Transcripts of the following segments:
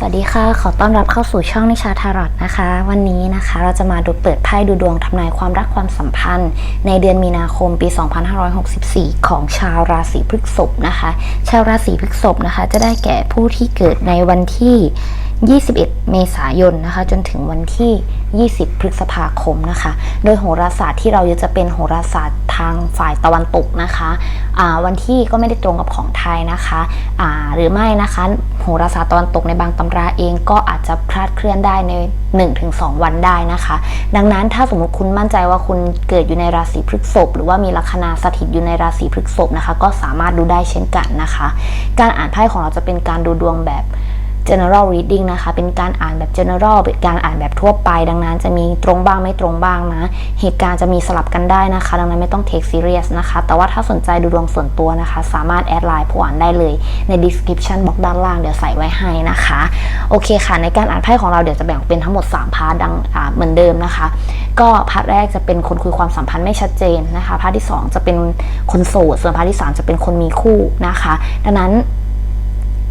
สวัสดีค่ะ ขอต้อนรับเข้าสู่ช่องนิชาทารอตนะคะ วันนี้นะคะเราจะมาดูเปิดไพ่ดูดวงทำนายความรักความสัมพันธ์ ในเดือนมีนาคมปี 2564 ของชาวราศีพฤษภนะคะ ชาวราศีพฤษภนะคะ จะได้แก่ผู้ที่เกิดในวันที่ 21 เมษายนนะคะ จนถึงวันที่ 20 พฤษภาคมนะคะ โดยโหราศาสตร์ที่เราจะเป็นโหราศาสตร์ ทางฝ่ายตะวันตกนะคะอ่าวันที่ก็ไม่ได้ตรงกับของไทยนะคะอ่าหรือไม่นะคะโหราศาสตร์ตะวันตกในบางตำราเองก็อาจจะคลาดเคลื่อนได้ใน 1-2 วันได้นะคะ ดังนั้นถ้าสมมติคุณมั่นใจว่าคุณเกิดอยู่ในราศีพฤษภหรือว่ามีลัคนาสถิตอยู่ในราศีพฤษภนะคะ ก็สามารถดูได้เช่นกันนะคะ การอ่านไพ่ของเราจะเป็นการดูดวงแบบ general reading นะคะ เป็นการอ่านแบบ general เป็นการอ่านแบบทั่วไป ดังนั้นจะมีตรงบ้างไม่ตรงบ้างนะ เหตุการณ์จะมีสลับกันได้นะคะ ดังนั้นไม่ต้อง take serious นะคะ แต่ว่าถ้าสนใจดูดวงส่วนตัวนะคะ สามารถแอดไลน์ผู้อ่านได้เลยใน description box ด้านล่างเดี๋ยวใส่ไว้ให้นะคะ โอเคค่ะ ในการอ่านไพ่ของเราเดี๋ยวจะแบ่งเป็นทั้งหมด 3 พาร์ทดังเหมือนเดิมนะคะ ก็พาร์ทแรกจะเป็นคนคุยความสัมพันธ์ไม่ชัดเจนนะคะ พาร์ทที่ 2 จะเป็นคนโสด ส่วนพาร์ทที่ 3 จะเป็นคนมีคู่นะคะ ดังนั้น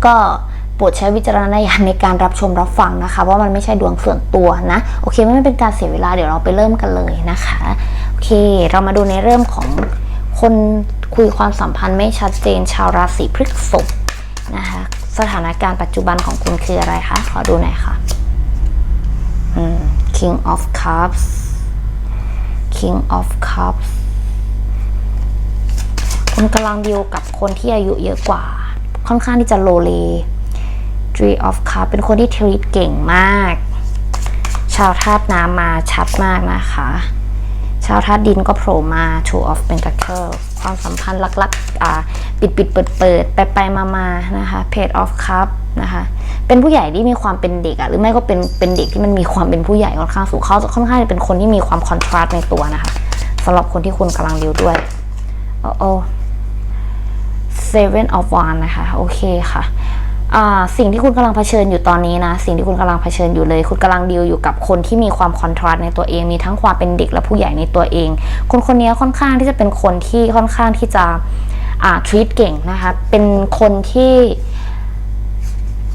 ก็ โปรดใช้วิจารณญาณในการรับชมรับฟังนะคะ ว่ามันไม่ใช่ดวงส่วนตัวนะ โอเคไม่เป็นการเสียเวลาเดี๋ยวเราไปเริ่มกันเลยนะคะ โอเค เรามาดูในเริ่มของคนคุยความสัมพันธ์ไม่ชัดเจนชาวราศีพฤษภนะคะสถานการณ์ปัจจุบันของคุณคืออะไรคะ ขอดูหน่อยค่ะ King of Cups King of Cups คุณกำลังดีลกับคนที่อายุเยอะกว่า ค่อนข้างที่จะโลเล Three of Cups เป็นคนที่ทรีตเก่งมาก ชาวธาตุน้ำมาชัดมากนะคะ ชาวธาตุดินก็โผล่มา Two of Pentacles ความสัมพันธ์ลักๆปิดปิดเปิดเปิดไปไปมามานะคะ Page of Cup นะคะเป็นผู้ใหญ่ที่มีความเป็นเด็กอะหรือไม่ก็เป็นเป็นเด็กที่มันมีความเป็นผู้ใหญ่ค่อนข้างสูงเขาจะค่อนข้างจะเป็นคนที่มีความคอนทราสต์ในตัวนะคะสำหรับคนที่คุณกำลังดีลด้วยโอ้โอ้ Seven of Wands นะคะ โอเคค่ะ สิ่งที่คุณกำลังเผชิญอยู่ตอนนี้นะ สิ่งที่คุณกำลังเผชิญอยู่เลย คุณกำลังดีลอยู่กับคนที่มีความคอนทราสต์ในตัวเอง มีทั้งความเป็นเด็กและผู้ใหญ่ในตัวเอง คนคนนี้ค่อนข้างที่จะเป็นคนที่ค่อนข้างที่จะอ่าทรีตเก่งนะคะ เป็นคนที่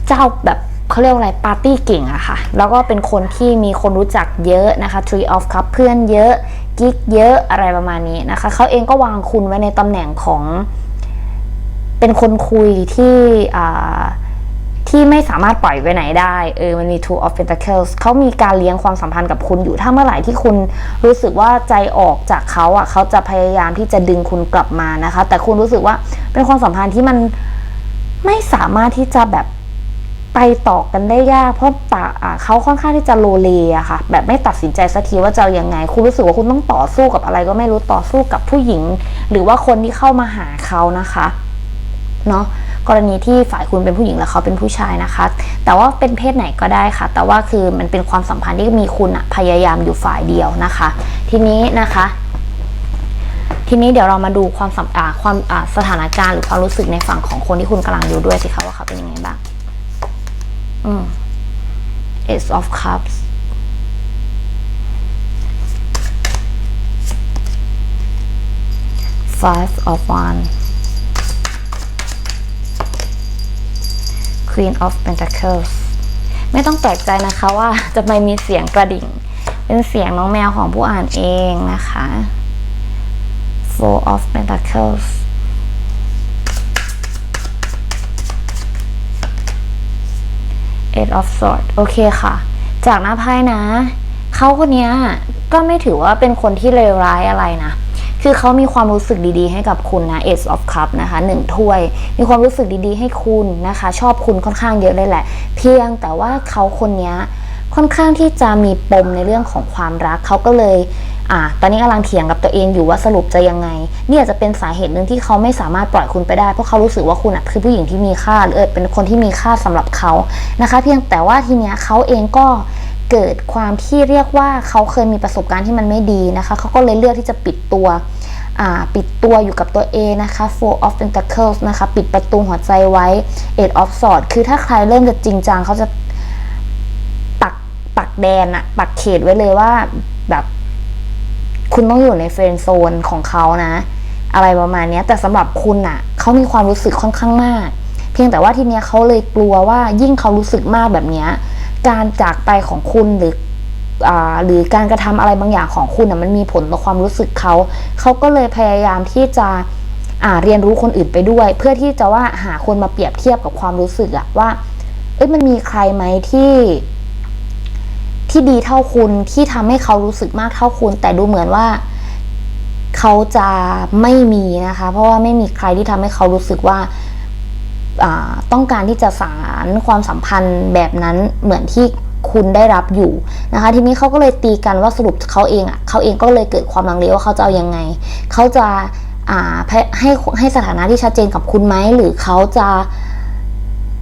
เจ้าแบบเขาเรียกว่าอะไรปาร์ตี้เก่งอะค่ะ แล้วก็เป็นคนที่มีคนรู้จักเยอะนะคะ Tree of Cup เพื่อนเยอะกิ๊กเยอะอะไรประมาณนี้นะคะ เขาเองก็วางคุณไว้ในตำแหน่งของ เป็นคนคุยที่อ่า ที่ไม่สามารถปล่อยไปไหนได้เออมันมี two of pentacles เขามีการเลี้ยงความสัมพันธ์กับคุณอยู่ถ้าเมื่อไหร่ที่คุณรู้สึกว่าใจออกจากเขาอะเขาจะพยายามที่จะดึงคุณกลับมานะคะ แต่คุณรู้สึกว่าเป็นความสัมพันธ์ที่มันไม่สามารถที่จะแบบไปต่อกันได้ยาก เพราะตาเขาค่อนข้างที่จะโลเลอะค่ะ แบบไม่ตัดสินใจสักทีว่าจะยังไง คุณรู้สึกว่าคุณต้องต่อสู้กับอะไร ก็ไม่รู้ต่อสู้กับผู้หญิง หรือว่าคนที่เข้ามาหาเขานะคะ เนาะ กรณีที่ฝ่ายคุณเป็นผู้หญิงแล้วเขาเป็นผู้ชายนะคะ แต่ว่าเป็นเพศไหนก็ได้ค่ะ แต่ว่าคือมันเป็นความสัมพันธ์ที่มีคุณพยายามอยู่ฝ่ายเดียวนะคะ ทีนี้นะคะทีนี้เดี๋ยวเรามาดูความสัมความสถานการณ์หรือความรู้สึกในฝั่งของคนที่คุณกำลังดูด้วยสิคะว่าเขาเป็นยังไงบ้าง อืม Ace of Cups Five of Wands Queen of Pentacles ไม่ต้องแปลกใจนะคะว่าจะไม่มีเสียงกระดิ่ง เป็นเสียงน้องแมวของผู้อ่านเองนะคะ Four of Pentacles Eight of Swords โอเคค่ะ จากหน้าไพ่นะ เขาคนนี้ก็ไม่ถือว่าเป็นคนที่เลวร้ายอะไรนะ คือเขามีความรู้สึกดีๆ ให้กับคุณนะ Ace of Cup นะคะหนึ่งถ้วย มีความรู้สึกดีๆ ให้คุณนะคะ ชอบคุณค่อนข้างเยอะเลยแหละ เพียงแต่ว่าเขาคนนี้ค่อนข้างที่จะมีปมในเรื่องของความรักเขาก็เลยอ่าตอนนี้กำลังเถียงกับตัวเองอยู่ว่าสรุปจะยังไงเนี่ยอาจจะเป็นสาเหตุหนึ่งที่เขาไม่สามารถปล่อยคุณไปได้เพราะเขารู้สึกว่าคุณอะคือผู้หญิงที่มีค่าหรือเออเป็นคนที่มีค่าสำหรับเขานะคะ เพียงแต่ว่าทีเนี้ยเขาเองก็ เกิดความที่เรียกว่าเขาเคยมีประสบการณ์ที่มันไม่ดีนะคะเขาก็เลยเลือกที่จะปิดตัวปิดตัวอยู่กับตัวเองนะคะ Four of Pentacles นะคะ ปิดประตูหัวใจไว้ Eight of Swords คือถ้าใครเริ่มจะจริงจังเขาจะปักปักแดนอะปักเขตไว้เลยว่าแบบคุณต้องอยู่ในเฟรนโซนของเขานะ อะไรประมาณนี้แต่สำหรับคุณอะเขามีความรู้สึกค่อนข้างมาก เพียงแต่ว่าทีเนี้ยเขาเลยกลัวว่ายิ่งเขารู้สึกมากแบบเนี้ย การจากไปของคุณหรืออหรือการกระทำอะไรบางอย่างของคุณอะมันมีผลต่อความรู้สึกเขาเขาก็เลยพยายามที่จะอ่าเรียนรู้คนอื่นไปด้วย เพื่อที่จะว่าหาคนมาเปรียบเทียบกับความรู้สึกอะว่า เอ้ยมันมีใครไหมที่ที่ดีเท่าคุณที่ทำให้เขารู้สึกมากเท่าคุณ แต่ดูเหมือนว่าเขาจะไม่มีนะคะ เพราะว่าไม่มีใครที่ทำให้เขารู้สึกว่า ต้องการที่จะสารความสัมพันธ์แบบนั้นเหมือนที่คุณได้รับอยู่นะคะ ทีนี้เขาก็เลยตีกันว่าสรุปเขาเองอะเขาเองก็เลยเกิดความลังเลว่าเขาจะเอายังไงเขาจะาให้ให้สถานะที่ชัดเจนกับคุณไหมหรือเขาจะ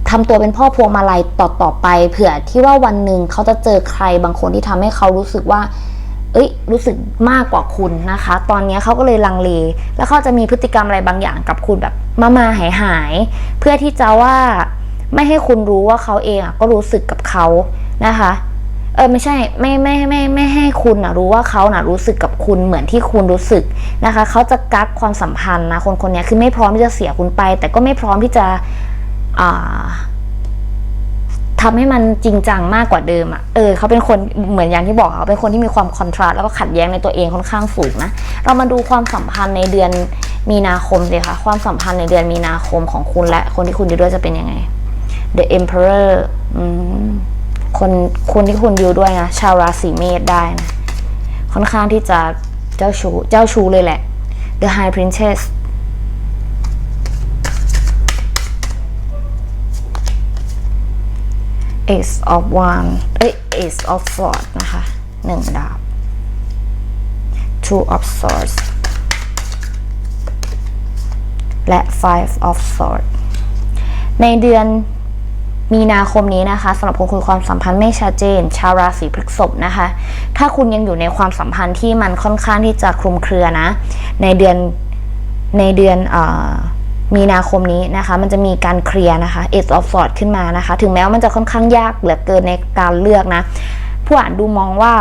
ทำตัวเป็นพ่อพวงมาลัยต่อต่อไป เผื่อที่ว่าวันหนึ่งเขาจะเจอใครบางคนที่ทำให้เขารู้สึกว่า เอ้ย รู้สึกมากกว่าคุณนะคะ ตอนนี้เขาก็เลยลังเล แล้วเขาจะมีพฤติกรรมอะไรบางอย่างกับคุณแบบ มามาหายหาย เพื่อที่จะว่าไม่ให้คุณรู้ว่าเขาเองอะก็รู้สึกกับเขานะคะ เออไม่ใช่ไม่ไม่ไม่ไม่ให้คุณนะรู้ว่าเขานะรู้สึกกับคุณเหมือนที่คุณรู้สึกนะคะเขาจะกักความสัมพันธ์นะคนคนนี้คือไม่พร้อมที่จะเสียคุณไป แต่ก็ไม่พร้อมที่จะอ่า ทำให้มันจริงจังมากกว่าเดิมอะ่ะ เออเขาเป็นคนเหมือนอย่างที่บอกเขาเป็นคนที่มีความคอนทราสต์แล้วก็ขัดแย้งในตัวเองค่อนข้างสูงนะ เรามาดูความสัมพันธ์ในเดือนมีนาคมเลยค่ะความสัมพันธ์ในเดือนมีนาคมของคุณและคนที่คุณอยู่ด้วยจะเป็นยังไง The Emperor อืมคนคนที่คุณอยู่ด้วยนะชาวราศีเมษได้นะค่อนข้างที่จะเจ้าชู้เจ้าชู้เลยแหละ The High Princess Ace of One เอ้ย Ace of Swords นะคะหนึ่งดาบ Two of Swords และ Five of Swords ในเดือนมีนาคมนี้นะคะสำหรับคนคุยความสัมพันธ์ไม่ชัดเจน ชาวราศีพฤษภนะคะ ถ้าคุณยังอยู่ในความสัมพันธ์ที่มันค่อนข้างที่จะคลุมเครือนะ ในเดือนในเดือนอ มีนาคมนี้นะคะ มันจะมีการเคลียร์นะคะ Eight of Swords ขึ้นมานะคะ ถึงแม้ว่ามันจะค่อนข้างยากเหลือเกินในการเลือกนะ ผู้อ่านดูมองว่า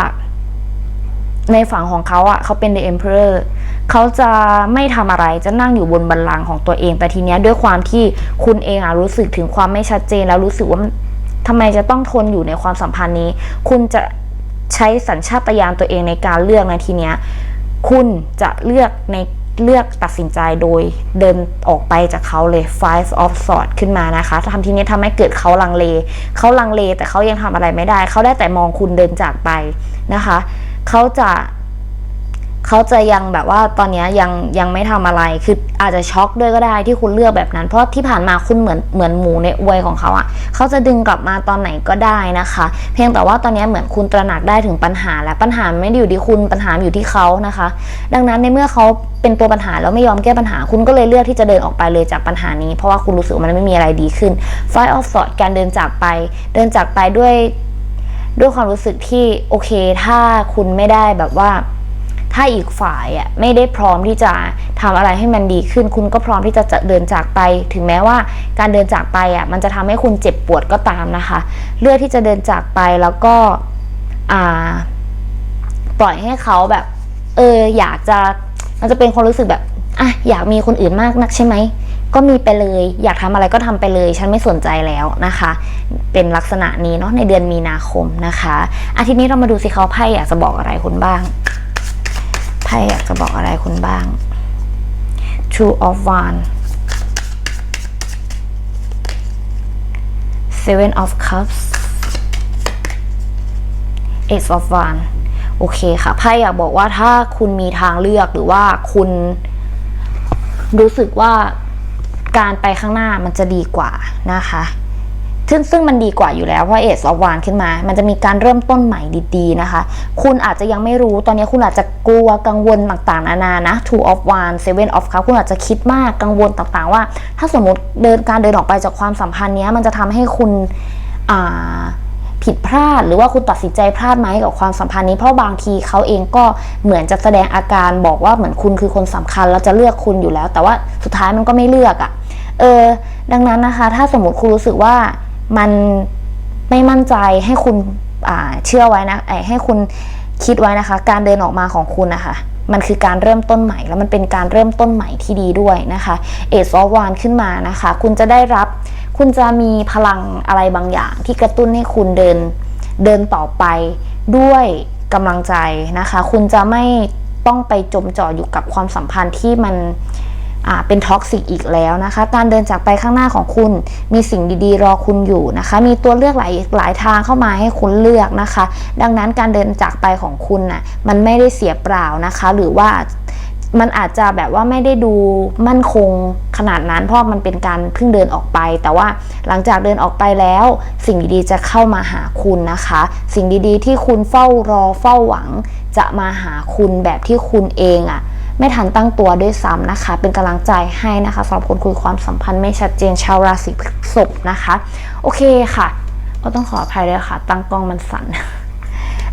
ในฝั่งของเขาอะเขาเป็น the emperor เขาจะไม่ทำอะไรจะนั่งอยู่บนบัลลังก์ของตัวเอง แต่ทีเนี้ยด้วยความที่คุณเองอะรู้สึกถึงความไม่ชัดเจน แล้วรู้สึกว่ามันทำไมจะต้องทนอยู่ในความสัมพันธ์นี้ คุณจะใช้สัญชาตญาณตัวเองในการเลือกในะทีเนี้ย คุณจะเลือกใน เลือกตัดสินใจโดยเดินออกไปจากเขาเลย five of swords ขึ้นมานะคะทำทีนี้ทำให้เกิดเขาลังเล เขาลังเลแต่เขายังทำอะไรไม่ได้ เขาได้แต่มองคุณเดินจากไปนะคะ เขาจะ เขาจะยังแบบว่าตอนนี้ยังยังไม่ทำอะไร คืออาจจะช็อกด้วยก็ได้ที่คุณเลือกแบบนั้น เพราะที่ผ่านมาคุณเหมือนเหมือนหมูในอวยของเขาอะ่ะเขาจะดึงกลับมาตอนไหนก็ได้นะคะ เพียงแต่ว่าตอนนี้เหมือนคุณตระหนักได้ถึงปัญหา และปัญหาไม่ได้อยู่ที่คุณปัญหาอยู่ที่เขานะคะ ดังนั้นในเมื่อเขาเป็นตัวปัญหาแล้วไม่ยอมแก้ปัญหา คุณก็เลยเลือกที่จะเดินออกไปเลยจากปัญหานี้ เพราะว่าคุณรู้สึกว่ามันไม่มีอะไรดีขึ้น Five of Swords การเดินจากไป เดินจากไปด้วยด้วยความรู้สึกที่โอเค ถ้าคุณไม่ได้แบบว่า ถ้าอีกฝ่ายอะไม่ได้พร้อมที่จะทำอะไรให้มันดีขึ้น คุณก็พร้อมที่จะเดินจากไป ถึงแม้ว่าการเดินจากไปอะมันจะทำให้คุณเจ็บปวดก็ตามนะคะ เลือกที่จะเดินจากไปแล้วก็อ่าปล่อยให้เขาแบบ เอออยากจะมันจะเป็นความรู้สึกแบบอะอยากมีคนอื่นมากนักใช่ไหมก็มีไปเลย อยากทำอะไรก็ทำไปเลย ฉันไม่สนใจแล้วนะคะ เป็นลักษณะนี้เนาะในเดือนมีนาคมนะคะ อาทิตย์นี้เรามาดูสิเขาไพ่อยากจะบอกอะไรคุณบ้าง ไพ่อยากจะบอกอะไรคุณบ้าง Two of Wands Seven of Cups Ace of Wands โอเคค่ะไพ่อยากบอกว่าถ้าคุณมีทางเลือกหรือว่าคุณรู้สึกว่าการไปข้างหน้ามันจะดีกว่านะคะ ซึ่งซึ่งมันดีกว่าอยู่แล้วเพราะเอสออฟวานขึ้นมา มันจะมีการเริ่มต้นใหม่ดีๆนะคะ คุณอาจจะยังไม่รู้ตอนนี้คุณอาจจะกลัวกังวลต่างๆนานานะ two of one seven of cup คุณอาจจะคิดมากกังวลต่างๆว่า ถ้าสมมติเดินการเดินออกไปจากความสัมพันธ์นี้มันจะทำให้คุณอ่าผิดพลาดหรือว่าคุณตัดสินใจพลาดไหมกับความสัมพันธ์นี้เพราะบางทีเขาเองก็เหมือนจะแสดงอาการบอกว่าเหมือนคุณคือคนสำคัญแล้วจะเลือกคุณอยู่แล้ว แต่ว่าสุดท้ายมันก็ไม่เลือกอะ่ะเออดังนั้นนะคะ ถ้าสมมติคุณรู้สึกว่า มันไม่มั่นใจให้คุณเชื่อไว้นะไอ้ให้คุณคิดไว้นะคะ การเดินออกมาของคุณนะคะมันคือการเริ่มต้นใหม่แล้วมันเป็นการเริ่มต้นใหม่ที่ดีด้วยนะคะเอซอฟวานขึ้นมานะคะ คุณจะได้รับคุณจะมีพลังอะไรบางอย่างที่กระตุ้นให้คุณเดินเดินต่อไปด้วยกำลังใจนะคะ คุณจะไม่ต้องไปจมจ่ออยู่กับความสัมพันธ์ที่มัน เป็นท็อกซิกอีกแล้วนะคะ การเดินจากไปข้างหน้าของคุณ มีสิ่งดีๆ รอคุณอยู่นะคะ มีตัวเลือกหลายหลายทางเข้ามาให้คุณเลือกนะคะ ดังนั้นการเดินจากไปของคุณน่ะมันไม่ได้เสียเปล่านะคะ หรือว่ามันอาจจะแบบว่าไม่ได้ดูมั่นคงขนาดนั้น เพราะมันเป็นการเพิ่งเดินออกไป แต่ว่าหลังจากเดินออกไปแล้ว สิ่งดีๆจะเข้ามาหาคุณนะคะ สิ่งดีๆที่คุณเฝ้ารอเฝ้าหวัง จะมาหาคุณแบบที่คุณเองอะ่ะ ไม่ทันตั้งตัวด้วยซ้ำนะคะ เป็นกำลังใจให้นะคะสำหรับคนคุยความสัมพันธ์ไม่ชัดเจนชาวราศีพฤษภนะคะ โอเคค่ะ ก็ต้องขออภัยด้วยค่ะ ตั้งกล้องมันสั่น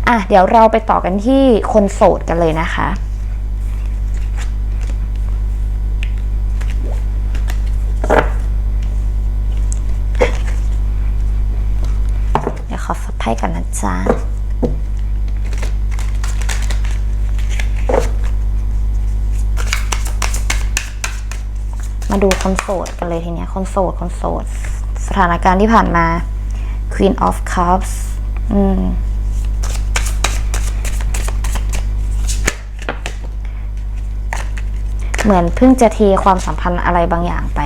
อะเดี๋ยวเราไปต่อกันที่คนโสดกันเลยนะคะเดี๋ยวขอสับไพ่กันนะจ๊ะ มาดูคนโสดกันเลยทีเนี้ยคนโสดคนโสด สถานการณ์ที่ผ่านมา Queen of Cups อืมเหมือนเพิ่งจะเทความสัมพันธ์อะไรบางอย่างไป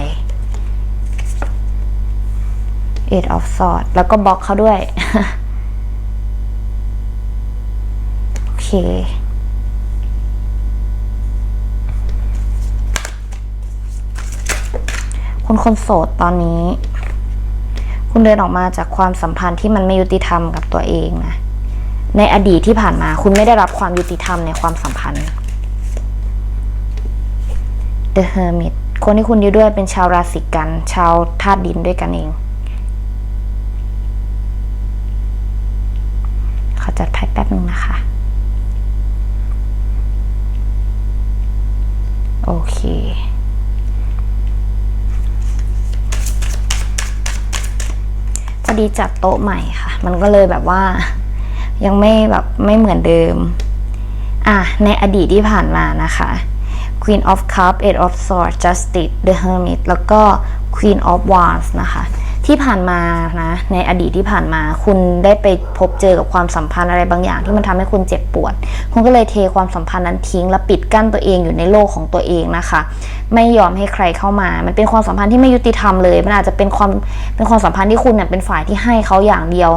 Eight of Swords แล้วก็บล็อกเขาด้วย โอเค คนคนโสดตอนนี้ คุณเดินออกมาจากความสัมพันธ์ที่มันไม่ยุติธรรมกับตัวเองนะ ในอดีตที่ผ่านมา คุณไม่ได้รับความยุติธรรมในความสัมพันธ์ The Hermit คนที่คุณอยู่ด้วยเป็นชาวราศีกัน ชาวธาตุดินด้วยกันเองขอจัดไพ่แป๊บนึงนะคะ โอเค อดีจัดโต๊ะใหม่ค่ะ มันก็เลยแบบว่า ยังไม่แบบไม่เหมือนเดิม อะ ในอดีตที่ผ่านมานะคะ Queen of Cup Eight of Swords Justice The Hermit แล้วก็ Queen of Wands นะคะ ที่ผ่านมานะในอดีตที่ผ่านมา คุณได้ไปพบเจอกับความสัมพันธ์อะไรบางอย่างที่มันทำให้คุณเจ็บปวด คุณก็เลยเทความสัมพันธ์นั้นทิ้ง และปิดกั้นตัวเองอยู่ในโลกของตัวเองนะคะ ไม่ยอมให้ใครเข้ามา มันเป็นความสัมพันธ์ที่ไม่ยุติธรรมเลย มันอาจจะเป็นความเป็นความสัมพันธ์ที่คุณเนี่ยเป็นฝ่ายที่ให้เขาอย่างเดียว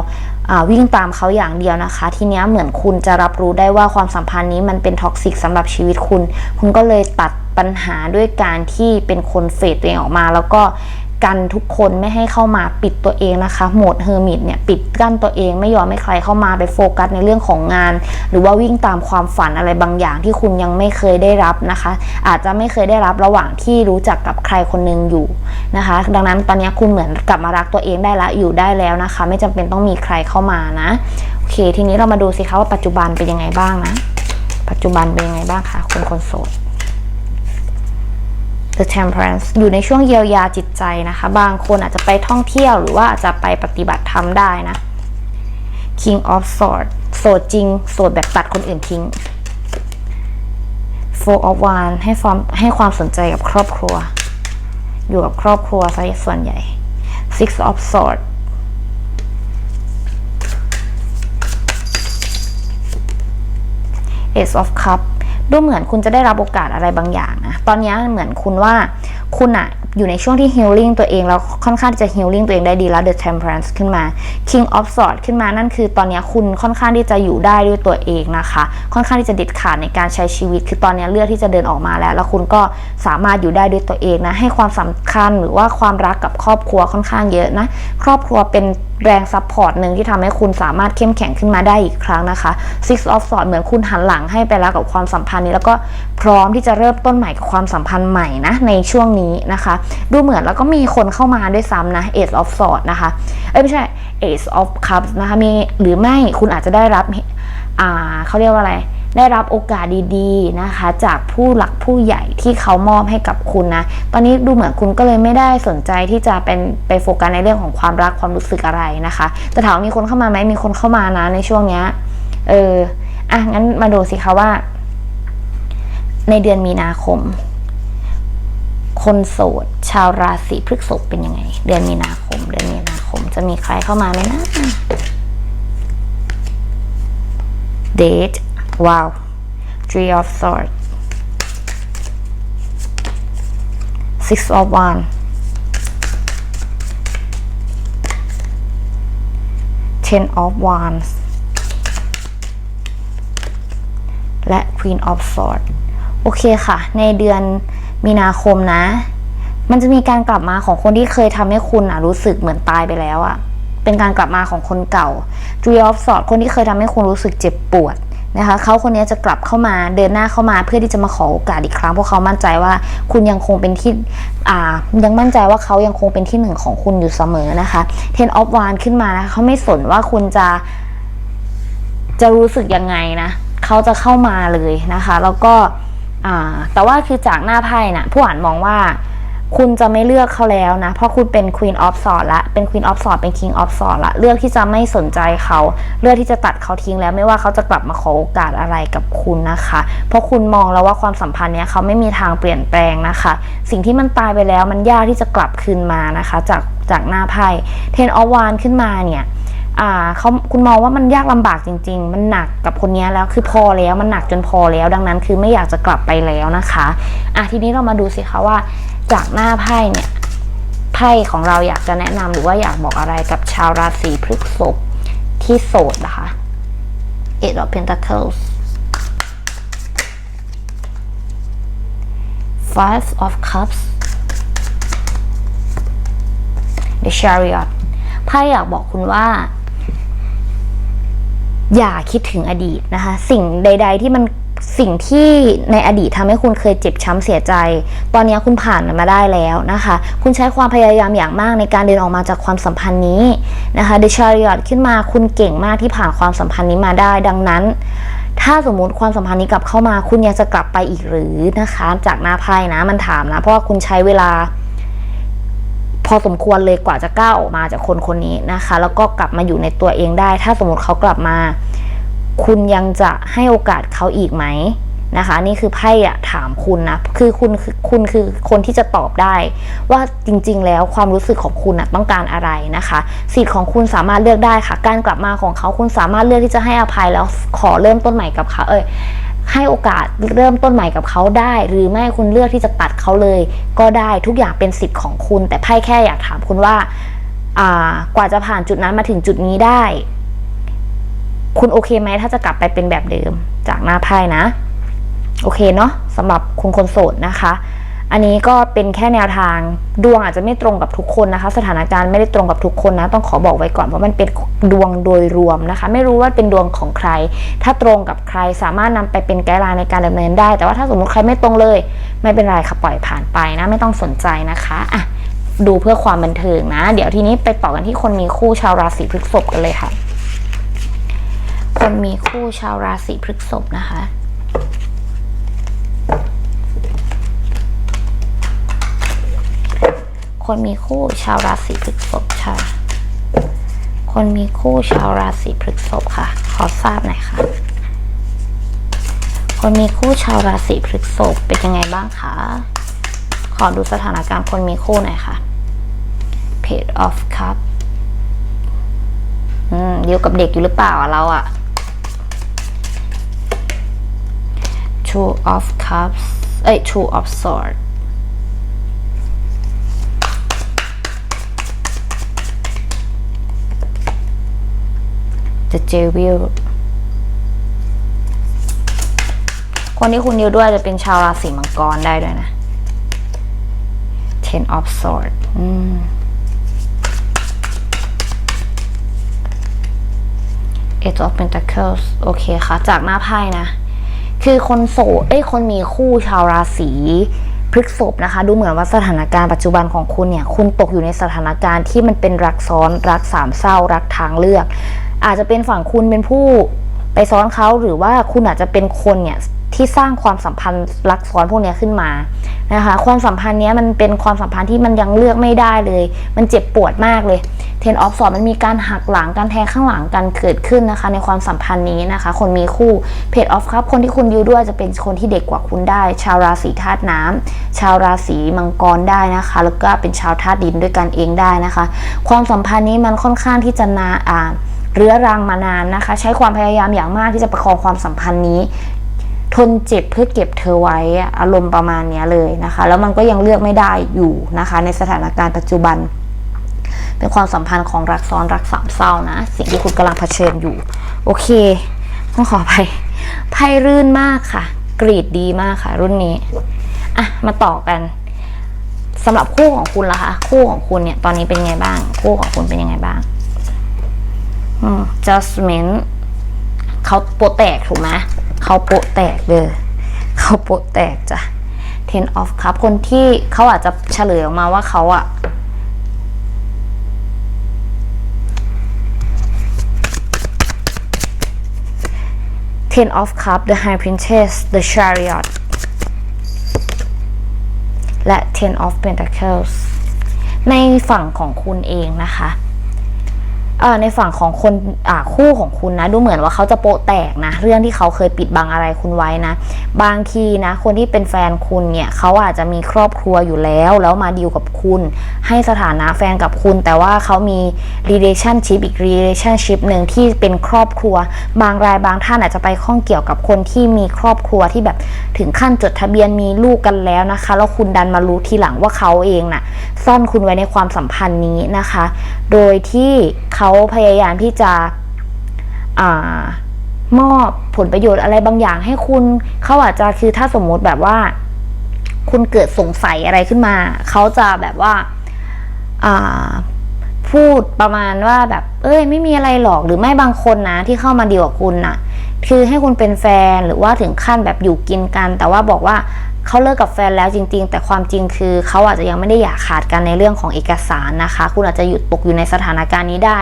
วิ่งตามเขาอย่างเดียวนะคะ ทีนี้เหมือนคุณจะรับรู้ได้ว่าความสัมพันธ์นี้มันเป็นท็อกซิกสำหรับชีวิตคุณ คุณก็เลยตัดปัญหาด้วยการที่เป็นคนเฟดตัวเองออกมา แล้วก็ กันทุกคนไม่ให้เข้ามาปิดตัวเองนะคะ โหมดเฮอร์มิตเนี่ยปิดกั้นตัวเองไม่ยอมให้ใครเข้ามาไปโฟกัสในเรื่องของงาน หรือว่าวิ่งตามความฝันอะไรบางอย่างที่คุณยังไม่เคยได้รับนะคะ อาจจะไม่เคยได้รับระหว่างที่รู้จักกับใครคนหนึ่งอยู่นะคะ ดังนั้นตอนนี้คุณเหมือนกลับมารักตัวเองได้ละอยู่ได้แล้วนะคะ ไม่จำเป็นต้องมีใครเข้ามานะโอเค ทีนี้เรามาดูสิคะว่าปัจจุบันเป็นยังไงบ้างนะ ปัจจุบันเป็นยังไงบ้างคะคนคนโสด The Temperance อยู่ในช่วงเยียวยาจิตใจนะคะ บางคนอาจจะไปท่องเที่ยวหรือว่าอาจจะไปปฏิบัติธรรมได้นะ King of Swords โสดจริง โสดแบบตัดคนอื่นทิ้ง Four of Wands ให้ความให้ความสนใจกับครอบครัว อยู่กับครอบครัวซะส่วนใหญ่ Six of Swords Ace of Cups ดูเหมือนคุณจะได้รับโอกาสอะไรบางอย่างนะตอนนี้เหมือนคุณว่าคุณอะอยู่ในช่วงที่ healing ตัวเองแล้วค่อนข้างจะ healing ตัวเองได้ดีแล้ว The Temperance ขึ้นมา King of Swords ขึ้นมานั่นคือตอนนี้คุณค่อนข้างที่จะอยู่ได้ด้วยตัวเองนะคะ ค่อนข้างที่จะเด็ดขาดในการใช้ชีวิต คือตอนนี้เลือกที่จะเดินออกมาแล้ว แล้วคุณก็สามารถอยู่ได้ด้วยตัวเองนะให้ความสำคัญหรือว่าความรักกับครอบครัวค่อนข้างเยอะนะครอบครัวเป็นแรงซัพพอร์ตหนึ่งที่ทำให้คุณสามารถเข้มแข็งขึ้นมาได้อีกครั้งนะคะ Six of Swords เหมือนคุณหันหลังให้ไปแล้วกับความสัมพันธ์นี้ แล้วก็พร้อมที่จะเริ่มต้นใหม่กับความสัมพันธ์ใหม่นะในช่วงนี้นะคะ ดูเหมือนแล้วก็มีคนเข้ามาด้วยซ้ำนะ Ace of Swords นะคะ เอ้ยไม่ใช่ Ace of Cups นะคะมีหรือไม่คุณอาจจะได้รับอ่าเขาเรียกว่าอะไร ได้รับโอกาสดีๆนะคะ จากผู้หลักผู้ใหญ่ที่เขามอบให้กับคุณนะ ตอนนี้ดูเหมือนคุณก็เลยไม่ได้สนใจที่จะเป็นไปโฟกัสในเรื่องของความรักความรู้สึกอะไรนะคะแต่ถามมีคนเข้ามาไหมมีคนเข้ามานะในช่วงเนี้ยเอออะงั้นมาดูสิคะว่า ในเดือนมีนาคม คนโสด ชาวราศีพฤษภเป็นยังไง เดือนมีนาคม เดือนมีนาคม จะมีใครเข้ามาไหมนะ date ว้าว three of swords six of one ten of wands และ queen of swords โอเคค่ะ ในเดือนมีนาคมนะ มันจะมีการกลับมาของคนที่เคยทำให้คุณอะรู้สึกเหมือนตายไปแล้วอะเป็นการกลับมาของคนเก่า Three of Swords คนที่เคยทำให้คุณรู้สึกเจ็บปวด นะคะเขาคนนี้จะกลับเข้ามาเดินหน้าเข้ามาเพื่อที่จะมาขอโอกาสอีกครั้งเพราะเขามั่นใจว่าคุณยังคงเป็นที่อ่ายังมั่นใจว่าเขายังคงเป็นที่หนึ่งของคุณอยู่เสมอนะคะ Ten of Wands ขึ้นมานะคะเขาไม่สนว่าคุณจะจะรู้สึกยังไงนะเขาจะเข้ามาเลยนะคะ แล้วก็อ่าแต่ว่าคือจากหน้าไพ่นะ่ะผู้อ่านมองว่า คุณจะไม่เลือกเขาแล้วนะ เพราะคุณเป็น Queen of Swords ละ เป็น Queen of Swords เป็น King of Swords ละ เลือกที่จะไม่สนใจเขา เลือกที่จะตัดเขาทิ้งแล้ว ไม่ว่าเขาจะกลับมาขอโอกาสอะไรกับคุณนะคะ เพราะคุณมองแล้วว่าความสัมพันธ์เนี้ยเขาไม่มีทางเปลี่ยนแปลงนะคะ สิ่งที่มันตายไปแล้วมันยากที่จะกลับคืนมานะคะ จากจากหน้าไพ่ Ten of Wands ขึ้นมาเนี่ยอ่าเขาคุณมองว่ามันยากลำบากจริง ๆ มันหนักกับคนนี้แล้วคือพอแล้วมันหนักจนพอแล้ว ดังนั้นคือไม่อยากจะกลับไปแล้วนะคะอะทีนี้เรามาดูสิคะว่า จากหน้าไพ่เนี่ยไพ่ของเราอยากจะแนะนำหรือว่าอยากบอกอะไรกับชาวราศีพฤษภที่โสดนะคะ Eight of Pentacles Five of Cups The Chariot ไพ่อยากบอกคุณว่า อย่าคิดถึงอดีตนะคะ สิ่งใด ๆ ที่มัน สิ่งที่ในอดีตทำให้คุณเคยเจ็บช้ำเสียใจ ตอนนี้คุณผ่านมันมาได้แล้วนะคะ คุณใช้ความพยายามอย่างมากในการเดินออกมาจากความสัมพันธ์นี้นะคะ The Chariot ขึ้นมาคุณเก่งมากที่ผ่านความสัมพันธ์นี้มาได้ ดังนั้น ถ้าสมมุติความสัมพันธ์นี้กลับเข้ามา คุณยังจะกลับไปอีกหรือนะคะ จากหน้าไพ่นะมันถามนะ เพราะว่าคุณใช้เวลาพอสมควรเลยกว่าจะก้าวออกมาจากคนคนนี้นะคะ แล้วก็กลับมาอยู่ในตัวเองได้ ถ้าสมมติเขากลับมา คุณยังจะให้โอกาสเขาอีกไหมนะคะ นี่คือไพ่อะถามคุณนะ คือคุณคือคุณคือคนที่จะตอบได้ ว่าจริง ๆ แล้วความรู้สึกของคุณอะต้องการอะไรนะคะ สิทธิ์ของคุณสามารถเลือกได้ค่ะ การกลับมาของเขาคุณสามารถเลือกที่จะให้อภัยแล้วขอเริ่มต้นใหม่กับเขาเอ้ยให้โอกาสเริ่มต้นใหม่กับเขาได้ หรือไม่คุณเลือกที่จะตัดเขาเลย ก็ได้ทุกอย่างเป็นสิทธิ์ของคุณ แต่ไพ่แค่อยากถามคุณว่ากว่าจะผ่านจุดนั้นมาถึงจุดนี้ได้ คุณโอเคไหมถ้าจะกลับไปเป็นแบบเดิมจากหน้าไพ่นะ โอเคเนาะสำหรับคุณคนโสดนะคะ อันนี้ก็เป็นแค่แนวทางดวงอาจจะไม่ตรงกับทุกคนนะคะ สถานการณ์ไม่ได้ตรงกับทุกคนนะ ต้องขอบอกไว้ก่อนเพราะมันเป็นดวงโดยรวมนะคะ ไม่รู้ว่าเป็นดวงของใคร ถ้าตรงกับใครสามารถนำไปเป็นไกด์ไลน์ในการดำเนินได้ แต่ว่าถ้าสมมติใครไม่ตรงเลย ไม่เป็นไรค่ะปล่อยผ่านไปนะ ไม่ต้องสนใจนะคะอะดูเพื่อความบันเทิงนะ เดี๋ยวทีนี้ไปต่อกันที่คนมีคู่ชาวราศีพฤษภกันเลยค่ะ คนมีคู่ชาวราศีพฤษภนะคะ คนมีคู่ชาวราศีพฤษภค่ะ คนมีคู่ชาวราศีพฤษภค่ะ ขอทราบหน่อยค่ะ คนมีคู่ชาวราศีพฤษภเป็นยังไงบ้างคะ ขอดูสถานการณ์คนมีคู่หน่อยค่ะ Page of Cup อืมอยู่กับเด็กอยู่หรือเปล่าเราอะ Two of Cups เอ้ย Two of Swords The Devil คนที่คุณดิวด้วยจะเป็นชาวราศีมังกรได้ด้วยนะ Ten of Swords อืม Eight of Pentacles โอเคค่ะ จากหน้าไพ่นะ คือคนโสดเอ้ยคนมีคู่ชาวราศีพฤกษภนะคะ ดูเหมือนว่าสถานการณ์ปัจจุบันของคุณเนี่ย คุณตกอยู่ในสถานการณ์ที่มันเป็นรักซ้อนรักสามเศร้า รักทางเลือก อาจจะเป็นฝั่งคุณเป็นผู้ไปซ้อนเขาหรือว่าคุณอาจจะเป็นคนเนี่ยที่สร้างความสัมพันธ์รักซ้อนพวกนี้ขึ้นมานะคะ ความสัมพันธ์เนี้ยมันเป็นความสัมพันธ์ที่มันยังเลือกไม่ได้เลย มันเจ็บปวดมากเลย เทนออฟสอดมันมีการหักหลังการแทงข้างหลังกันเกิดขึ้นนะคะ ในความสัมพันธ์นี้นะคะ คนมีคู่เพจออฟครับคนที่คุณดิวด้วยจะเป็นคนที่เด็กกว่าคุณได้ ชาวราศีธาตุน้ำชาวราศีมังกรได้นะคะ แล้วก็เป็นชาวธาตุดินด้วยกันเองได้นะคะ ความสัมพันธ์นี้มันค่อนข้างที่จะนาอ่าเรื้อรังมานานนะคะ ใช้ความพยายามอย่างมากที่จะประคองความสัมพันธ์นี้ ทนเจ็บเพื่อเก็บเธอไว้อารมณ์ประมาณนี้เลยนะคะ แล้วมันก็ยังเลือกไม่ได้อยู่นะคะ ในสถานการณ์ปัจจุบัน เป็นความสัมพันธ์ของรักซ้อนรักสามเศร้านะ สิ่งที่คุณกำลังเผชิญอยู่ โอเค ต้องขอไปไพ่รื่นมากค่ะ กรีดดีมากค่ะ รุ่นนี้อะมาต่อกันสำหรับคู่ของคุณล่ะคะ คู่ของคุณเนี่ย ตอนนี้เป็นยังไงบ้าง คู่ของคุณเป็นยังไงบ้างอืม Jasmine เขาโปะแตกถูกไหมเขาโปะแตกเลยเขาโปะแตกจ้ะ Ten of Cup คนที่เขาอาจจะเฉลยออกมาว่าเขาอะ Ten of Cups The High Princess The Chariot และ Ten of Pentacles ในฝั่งของคุณเองนะคะ ในฝั่งของคนคู่ของคุณนะ ดูเหมือนว่าเขาจะโปะแตกนะ เรื่องที่เขาเคยปิดบังอะไรคุณไว้นะ บางทีนะ คนที่เป็นแฟนคุณเนี่ยเขาอาจจะมีครอบครัวอยู่แล้ว แล้วมาดีลกับคุณ ให้สถานะแฟนกับคุณ แต่ว่าเขามี relationship อีก relationship หนึ่งที่เป็นครอบครัว บางรายบางท่านอาจจะไปข้องเกี่ยวกับคนที่มีครอบครัวที่แบบถึงขั้นจดทะเบียนมีลูกกันแล้วนะคะ แล้วคุณดันมารู้ทีหลังว่าเขาเองน่ะซ่อนคุณไว้ในความสัมพันธ์นี้นะคะ โดยที่เขาาพยายามที่จะอมอบผลประโยชน์อะไรบางอย่างให้คุณ เขาอาจจะคือถ้าสมมติแบบว่า คุณเกิดสงสัยอะไรขึ้นมา เขาจะแบบว่าพูดประมาณว่าแบบ เอ้ย ไม่มีอะไรหรอกหรือไม่บางคนนะ ที่เข้ามาดีลกับคุณน่ะ คือให้คุณเป็นแฟนหรือว่าถึงขั้นแบบอยู่กินกัน แต่ว่าบอกว่า เขาเลิกกับแฟนแล้วจริง ๆ แต่ความจริงคือเขาอาจจะยังไม่ได้อยากขาดกันในเรื่องของเอกสารนะคะ คุณอาจจะหยุดตกอยู่ในสถานการณ์นี้ได้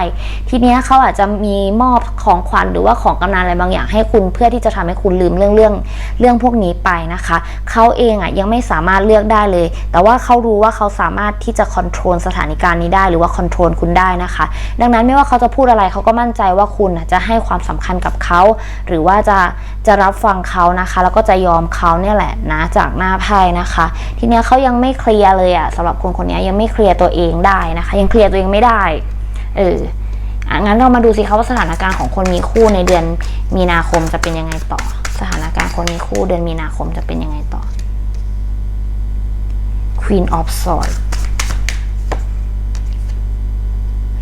ทีนี้เขาอาจจะมีมอบของขวัญหรือว่าของกำนันอะไรบางอย่างให้คุณเพื่อที่จะทำให้คุณลืมเรื่องเรื่องเรื่องพวกนี้ไปนะคะเขาเองอะยังไม่สามารถเลือกได้เลย แต่ว่าเขารู้ว่าเขาสามารถที่จะคอนโทรลสถานการณ์นี้ได้หรือว่าคอนโทรลคุณได้นะคะ ดังนั้นไม่ว่าเขาจะพูดอะไรเขาก็มั่นใจว่าคุณจะให้ความสำคัญกับเขาหรือว่าจะจะรับฟังเขานะคะ แล้วก็จะยอมเขาเนี่ยแหละนะจากหน้าไพ่นะคะ ทีเนี้ยเขายังไม่เคลียร์เลยอะสำหรับคนคนนี้ยังไม่เคลียร์ตัวเองได้นะคะ ยังเคลียร์ตัวเองไม่ได้เอออะงั้นเรามาดูสิคะว่าสถานการณ์ของคนมีคู่ในเดือนมีนาคมจะเป็นยังไงต่อ สถานการณ์คนมีคู่เดือนมีนาคมจะเป็นยังไงต่อ Queen of Swords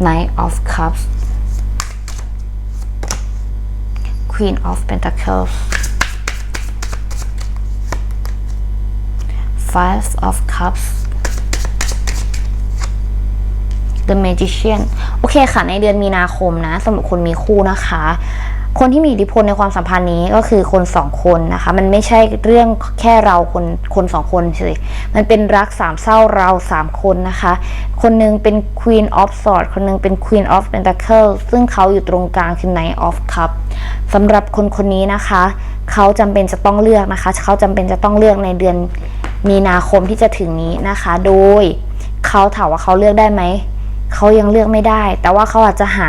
Knight of Cups Queen of Pentacles Five of Cups The Magician โอเคค่ะ ในเดือนมีนาคมนะสำหรับคนมีคู่นะคะ คนที่มีอิทธิพลในความสัมพันธ์นี้ก็คือคนสองคนนะคะ มันไม่ใช่เรื่องแค่เราคนคนสองคนสิมันเป็นรักสามเศร้าเราสามคนนะคะ คนหนึงเป็น Queen of Swords คนหนึงเป็น Queen of Pentacles ซึ่งเขาอยู่ตรงกลางคือ Knight of Cups สำหรับคนคนนี้นะคะ เขาจำเป็นจะต้องเลือกนะคะ เขาจำเป็นจะต้องเลือกในเดือน มีนาคมที่จะถึงนี้นะคะ โดยเขาถามว่าเขาเลือกได้ไหม เขายังเลือกไม่ได้ แต่ว่าเขาอาจจะหา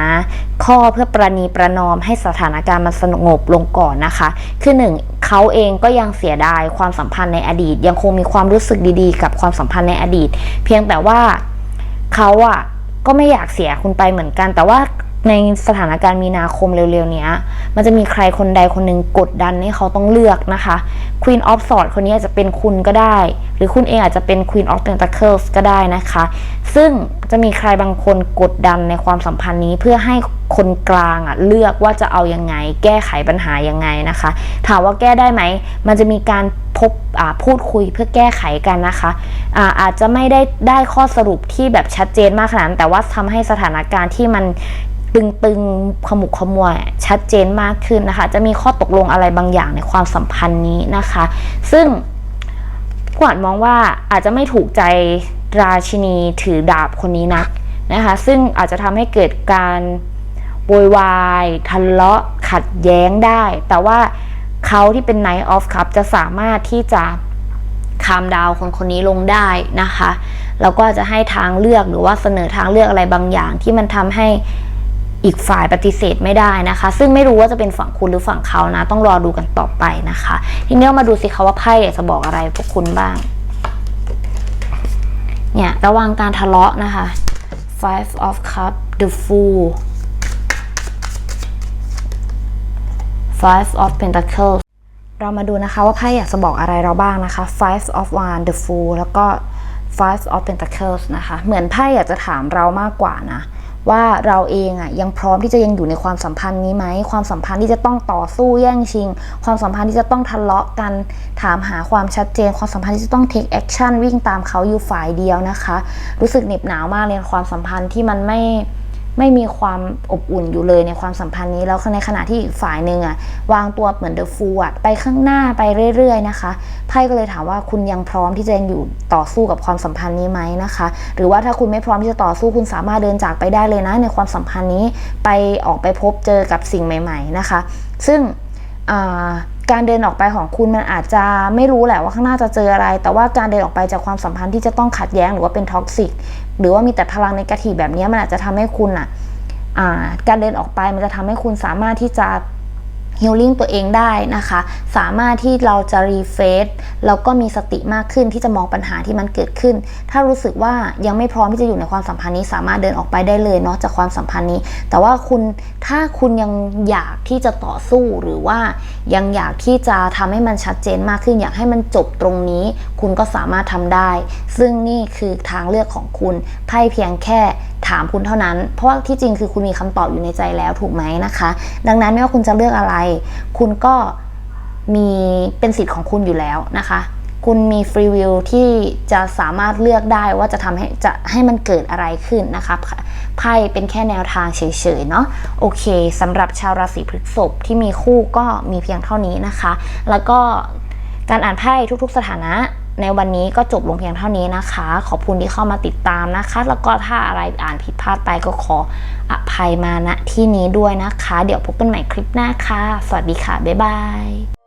ข้อเพื่อประนีประนอมให้สถานการณ์มันสงบลงก่อนนะคะ คือหนึ่งเขาเองก็ยังเสียดายความสัมพันธ์ในอดีต ยังคงมีความรู้สึกดีๆ กับความสัมพันธ์ในอดีต เพียงแต่ว่าเขาอะก็ไม่อยากเสียคุณไปเหมือนกัน แต่ว่าในสถานการณ์มีนาคมเร็วๆเนี้ยมันจะมีใครคนใดคนหนึ่งกดดันให้เขาต้องเลือกนะคะ Queen of Swords คนนี้อาจจะเป็นคุณก็ได้ หรือคุณเองอาจจะเป็น Queen of Pentacles ก็ได้นะคะ ซึ่งจะมีใครบางคนกดดันในความสัมพันธ์นี้เพื่อให้คนกลางอะเลือกว่าจะเอายังไง แก้ไขปัญหายังไงนะคะ ถามว่าแก้ได้ไหม มันจะมีการพบอ่าพูดคุยเพื่อแก้ไขกันนะคะอาอาจจะไม่ได้ได้ข้อสรุปที่แบบชัดเจนมากขนาดแต่ว่าทำให้สถานการณ์ที่มัน ตึงๆขมุกขมัวชัดเจนมากขึ้นนะคะ จะมีข้อตกลงอะไรบางอย่างในความสัมพันธ์นี้นะคะ ซึ่งกวาดมองว่าอาจจะไม่ถูกใจราชินีถือดาบคนนี้นักนะคะ ซึ่งอาจจะทำให้เกิดการโวยวายทะเลาะขัดแย้งได้ แต่ว่าเขาที่เป็น Knight of Cup จะสามารถที่จะคามดาวคนคนนี้ลงได้นะคะ แล้วก็จะให้ทางเลือกหรือว่าเสนอทางเลือกอะไรบางอย่างที่มันทำให้ อีกฝ่ายปฏิเสธไม่ได้นะคะ ซึ่งไม่รู้ว่าจะเป็นฝั่งคุณหรือฝั่งเขานะ ต้องรอดูกันต่อไปนะคะ ทีนี้เรามาดูสิคะว่าไพ่อยากจะบอกอะไรพวกคุณบ้าง เนี่ยระวังการทะเลาะนะคะ five of cup the fool five of pentacles เรามาดูนะคะว่าไพ่อยากจะบอกอะไรเราบ้างนะคะ five of wands the fool แล้วก็ five of pentacles นะคะ เหมือนไพ่อยากจะถามเรามากกว่านะ ว่าเราเองอะยังพร้อมที่จะยังอยู่ในความสัมพันธ์นี้ไหมความสัมพันธ์ที่จะต้องต่อสู้แย่งชิง ความสัมพันธ์ที่จะต้องทะเลาะกันถามหาความชัดเจน ความสัมพันธ์ที่จะต้องเทคแอคชั่นวิ่งตามเขาอยู่ฝ่ายเดียวนะคะ รู้สึกเหน็บหนาวมากเลยความสัมพันธ์ที่มันไม่ ไม่มีความอบอุ่นอยู่เลยในความสัมพันธ์นี้แล้วในขณะที่อีกฝ่ายหนึ่งอะวางตัวเหมือนเดอะฟูอะไปข้างหน้าไปเรื่อยๆนะคะไพ่ก็เลยถามว่าคุณยังพร้อมที่จะยังอยู่ต่อสู้กับความสัมพันธ์นี้ไหมนะคะ หรือว่าถ้าคุณไม่พร้อมที่จะต่อสู้คุณสามารถเดินจากไปได้เลยนะ ในความสัมพันธ์นี้ไปออกไปพบเจอกับสิ่งใหม่ ๆนะคะ ซึ่งการเดินออกไปของคุณมันอาจจะไม่รู้แหละว่าข้างหน้าจะเจออะไร แต่ว่าการเดินออกไปจากความสัมพันธ์ที่จะต้องขัดแย้งหรือว่าเป็นท็อกซิก หรือว่ามีแต่พลังในกะทีแบบนี้มันอาจจะทำให้คุณอะอ่าการเดินออกไปมันจะทำให้คุณสามารถที่จะ ฮิลลิ่งตัวเองได้นะคะ สามารถที่เราจะรีเฟซแล้วก็มีสติมากขึ้นที่จะมองปัญหาที่มันเกิดขึ้น ถ้ารู้สึกว่ายังไม่พร้อมที่จะอยู่ในความสัมพันธ์นี้สามารถเดินออกไปได้เลยเนาะจากความสัมพันธ์นี้ แต่ว่าคุณถ้าคุณยังอยากที่จะต่อสู้หรือว่า ยังอยากที่จะทำให้มันชัดเจนมากขึ้น อยากให้มันจบตรงนี้ คุณก็สามารถทำได้ ซึ่งนี่คือทางเลือกของคุณไพ่เพียงแค่ถามคุณเท่านั้น เพราะว่าที่จริงคือคุณมีคำตอบอยู่ในใจแล้วถูกไหมนะคะ ดังนั้นไม่ว่าคุณจะเลือกอะไรคุณก็มีเป็นสิทธิ์ของคุณอยู่แล้วนะคะ คุณมีฟรีวิวที่จะสามารถเลือกได้ว่าจะทำให้จะให้มันเกิดอะไรขึ้นนะคะไพ่เป็นแค่แนวทางเฉยๆเนาะโอเคสำหรับชาวราศีพฤษภที่มีคู่ก็มีเพียงเท่านี้นะคะ แล้วก็การอ่านไพ่ทุกๆสถานะ ในวันนี้ก็จบลงเพียงเท่านี้นะคะ ขอบคุณที่เข้ามาติดตามนะคะ แล้วก็ถ้าอะไรอ่านผิดพลาดไปก็ขออภัยมาณที่นี้ด้วยนะคะ เดี๋ยวพบกันใหม่คลิปหน้าค่ะ สวัสดีค่ะ บ๊ายบาย